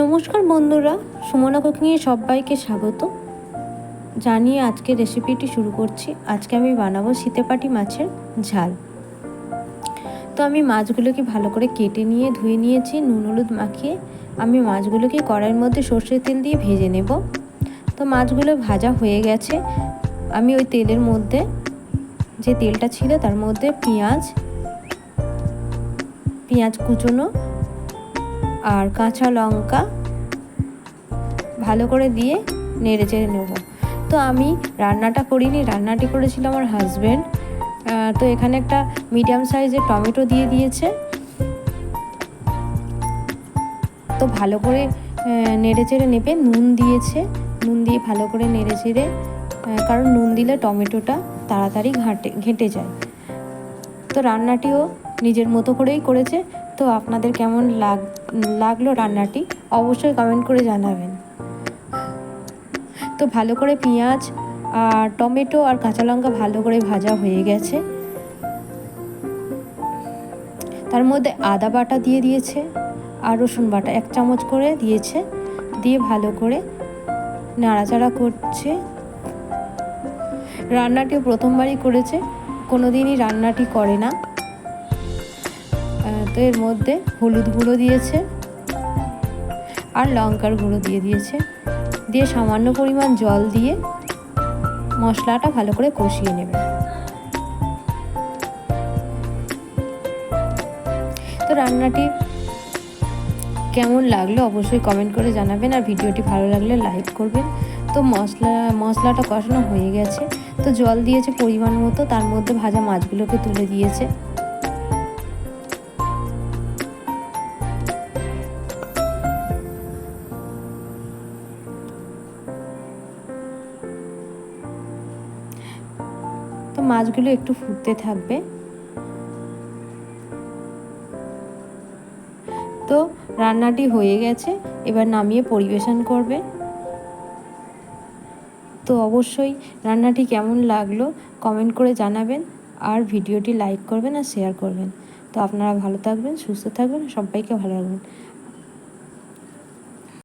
নমস্কার বন্ধুরা, সুমনা কুকিংয়ে সবাইকে স্বাগত। জানিয়ে আজকে রেসিপিটি শুরু করছি। আজকে আমি বানাবো শীতেপাটি মাছের ঝাল। তো আমি মাছগুলোকে ভালো করে কেটে নিয়ে, ধুয়ে নিয়েছি, নুন হলুদ মাখিয়ে আমি মাছগুলোকে কড়াইয়ের মধ্যে সর্ষের তেল দিয়ে ভেজে নেব। তো মাছগুলো ভাজা হয়ে গেছে। আমি ওই তেলের মধ্যে যে তেলটা ছিল তার মধ্যে পেঁয়াজ পেঁয়াজ কুচোনো আর কাঁচা লঙ্কা ভালো করে দিয়ে নেড়ে চেড়ে নেব। তো আমি রান্নাটা করিনি, রান্নাটি করেছিল আমার হাজব্যান্ড তো এখানে একটা মিডিয়াম সাইজের টমেটো দিয়ে দিয়েছে। তো ভালো করে নেড়ে চেড়ে নেবে, নুন দিয়েছে। নুন দিয়ে ভালো করে নেড়ে চেড়ে কারণ নুন দিলে টমেটোটা তাড়াতাড়ি ঘাটে, ঘেঁটে যায়। তো রান্নাটিও নিজের মতো করেই করেছে। তো আপনাদের কেমন লাগ, লাগল রান্নাটি? অবশ্যই কমেন্ট করে জানাবেন। তো ভালো করে পেঁয়াজ আর টমেটো আর কাঁচা লঙ্কা ভালো করে ভাজা হয়ে গেছে। তার মধ্যে আদা বাটা দিয়ে দিয়েছে আর রসুন বাটা এক চামচ করে দিয়েছে। দিয়ে ভালো করে নাড়াচাড়া করছে। রান্নাটিও প্রথমবারই করেছে কোনো দিনই রান্নাটি করে না। এর মধ্যে হলুদ গুঁড়ো দিয়েছে আর লঙ্কার গুঁড়ো দিয়ে দিয়েছে। দিয়ে সামান্য পরিমাণ জল দিয়ে মশলাটা ভালো করে কষিয়ে নেবে। তো রান্নাটি কেমন লাগল অবশ্যই কমেন্ট করে জানাবেন আর ভিডিওটি ভালো লাগলে লাইক করবেন। তো মশলা, মশলাটা কষানো হয়ে গেছে। তো জল দিয়েছে পরিমাণ মতো, তার মধ্যে ভাজা মাছগুলোকে তুলে দিয়েছে। তো মাছগুলো একটু ফুটতে থাকবে। তো রান্নাটি হয়ে গেছে, এবার নামিয়ে পরিবেশন করবে। তো অবশ্যই রান্নাটি কেমন লাগল কমেন্ট করে জানাবেন, আর ভিডিওটি লাইক করবেন আর শেয়ার করবেন। তো আপনারা ভালো থাকবেন, সুস্থ থাকবেন, সবাইকে ভালো রাখবেন।